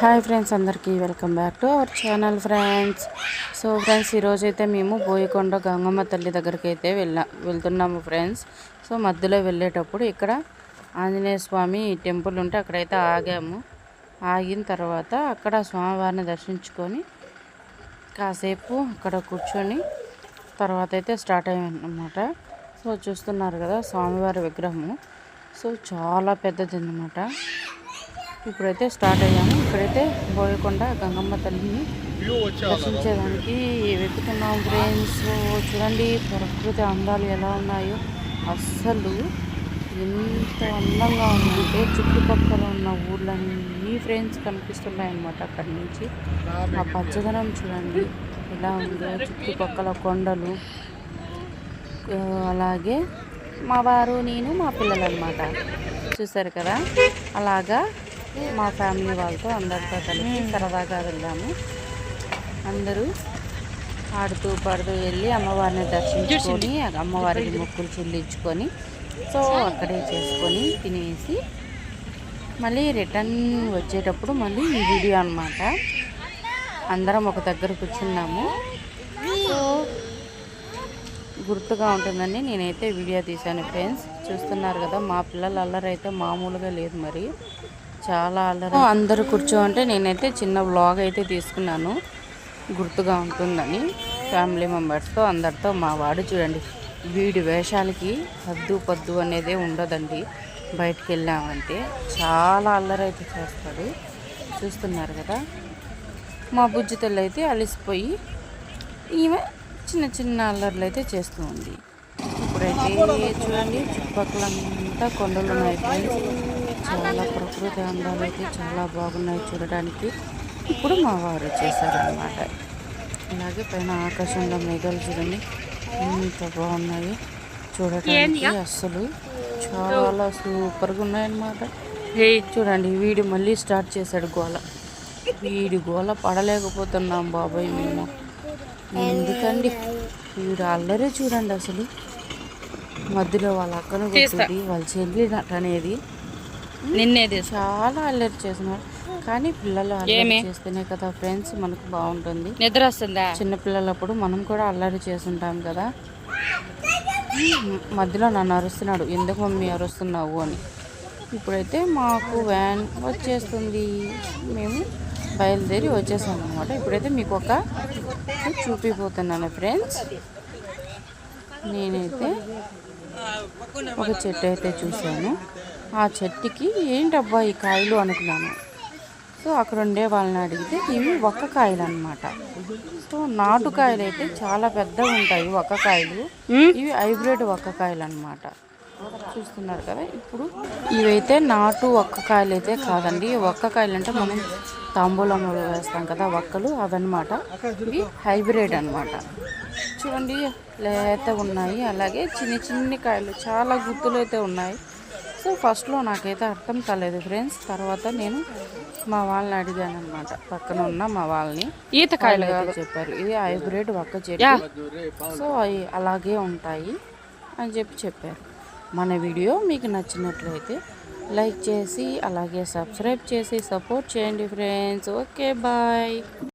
Hi friends అందరికీ welcome back to our channel friends. So friends ఈరోజైతే అయితే మేము బోయకొండ గంగమ్మ తల్లి దగ్గరికి అయితే వెళ్ళా వెళ్తున్నాము ఫ్రెండ్స్. సో మధ్యలో వెళ్ళేటప్పుడు ఇక్కడ ఆంజనేయ స్వామి టెంపుల్ ఉంటే అక్కడైతే ఆగాము. ఆగిన తర్వాత అక్కడ స్వామివారిని దర్శించుకొని కాసేపు అక్కడ కూర్చొని తర్వాత అయితే స్టార్ట్ అయ్యామన్నమాట సో చూస్తున్నారు కదా స్వామివారి విగ్రహము. సో చాలా పెద్దది అన్నమాట ఇప్పుడైతే స్టార్ట్ అయ్యాము. ఇక్కడైతే బోయకొండ గంగమ్మ తల్లిని దర్శించడానికి వెతుకున్నాం ఫ్రెండ్స్. చూడండి ప్రకృతి అందాలు ఎలా ఉన్నాయో. అస్సలు ఎంత అందంగా ఉందంటే చుట్టుపక్కల ఉన్న ఊర్లన్నీ ఫ్రెండ్స్ కనిపిస్తున్నాయన్నమాట అక్కడి నుంచి. ఆ పచ్చదనం చూడండి ఎలా ఉందో. చుట్టుపక్కల కొండలు. అలాగే మా వారు నేను మా పిల్లలు అనమాట చూసారు కదా? అలాగా మా ఫ్యామిలీ వాళ్ళతో అందరితో కలిసి సరదాగా వెళ్ళాము. అందరూ ఆడుతూ పాడుతూ వెళ్ళి అమ్మవారిని దర్శించుకొని అమ్మవారికి మొక్కులు చెల్లించుకొని సో అక్కడే చేసుకొని తినేసి మళ్ళీ రిటర్న్ వచ్చేటప్పుడు మళ్ళీ ఈ వీడియో అన్నమాట. అందరం ఒక దగ్గర కూర్చున్నాము. సో గుర్తుగా ఉంటుందని నేనైతే వీడియో తీశాను ఫ్రెండ్స్. చూస్తున్నారు కదా మా పిల్లల అల్లరైతే మామూలుగా లేదు మరి. చాలా అల్లరి అందరూ కూర్చోంటే నేనైతే చిన్న వ్లాగ్ అయితే తీసుకున్నాను. గుర్తుగా ఉంటుందని ఫ్యామిలీ మెంబర్స్తో అందరితో మా వాడు చూడండి వీడి వేషాలకి హద్దు పద్దు అనేది ఉండదండి. బయటికి వెళ్ళామంటే చాలా అల్లరి అయితే చేస్తాడు. చూస్తున్నారు కదా? మా బుజ్జి అయితే అలసిపోయి ఈమె చిన్న చిన్న అల్లర్లు అయితే చేస్తూ ఉంది. ఇప్పుడైతే చూడండి చుట్టుపక్కల అంతా కొండలు ఉన్నాయి చాలా ప్రకృతి అందాలు అయితే చాలా బాగున్నాయి చూడడానికి. ఇప్పుడు మా వారు చేశారనమాట అలాగే పైన ఆకాశంలో మేఘాలు చూడండి. ఎంత బాగున్నాయి చూడటానికి అస్సలు చాలా సూపర్గా ఉన్నాయన్నమాట. చూడండి వీడు మళ్ళీ స్టార్ట్ చేశాడు గోల. వీడి గోల పడలేకపోతున్నాం బాబాయ్ మేము. ఎందుకండి? వీడు అల్లరే చూడండి అసలు. మధ్యలో వాళ్ళ అక్కను కొట్టింది వాళ్ళ చెల్లి అనేది నిన్నేది చాలా అల్లరి చేస్తున్నారు. కానీ పిల్లలు అల్లరి చేస్తేనే కదా ఫ్రెండ్స్ మనకు బాగుంటుంది. నిద్ర వస్తుందా? చిన్న పిల్లలప్పుడు మనం కూడా అల్లరి చేస్తుంటాం కదా. మధ్యలో నన్ను అరుస్తున్నాడు ఎందుకు మమ్మీ అరుస్తున్నావు? అని. ఇప్పుడైతే మాకు వ్యాన్ వచ్చేస్తుంది. మేము బయలుదేరి వచ్చేసాం అనమాట ఇప్పుడైతే మీకు ఒక చూపిపోతున్నాను ఫ్రెండ్స్. నేనైతే ఒక చెట్టు అయితే చూశాను. ఆ చెట్టుకి ఏంటబ్బా ఈ కాయలు అనుకున్నాను. సో అక్కడ ఉండే వాళ్ళని అడిగితే ఇవి ఒక్క కాయలు అనమాట సో నాటు కాయలు అయితే చాలా పెద్దగా ఉంటాయి ఒక్క కాయలు. ఇవి హైబ్రిడ్ ఒక్క కాయలు అనమాట చూస్తున్నారు కదా ఇప్పుడు ఇవైతే నాటు ఒక్క కాయలు అయితే కాదండి. ఒక్క కాయలు అంటే మనం తాంబూలంలో వేస్తాం కదా ఒక్కలు అవన్నమాట ఇవి హైబ్రిడ్ అన్నమాట. చూడండి లేత ఉన్నాయి. అలాగే చిన్న చిన్ని కాయలు చాలా గుత్తులు అయితే ఉన్నాయి. సో ఫస్ట్లో నాకైతే అర్థం కాలేదు ఫ్రెండ్స్. తర్వాత నేను మా వాళ్ళని అడిగాను అనమాట పక్కన ఉన్న మా వాళ్ళని. ఈత కాయలు అయితే చెప్పారు ఇది హైబ్రిడ్ ఒక్క చెట్టు. సో అవి అలాగే ఉంటాయి అని చెప్పి చెప్పారు. మన వీడియో మీకు నచ్చినట్లయితే లైక్ చేసి అలాగే సబ్స్క్రైబ్ చేసి సపోర్ట్ చేయండి ఫ్రెండ్స్. Okay bye.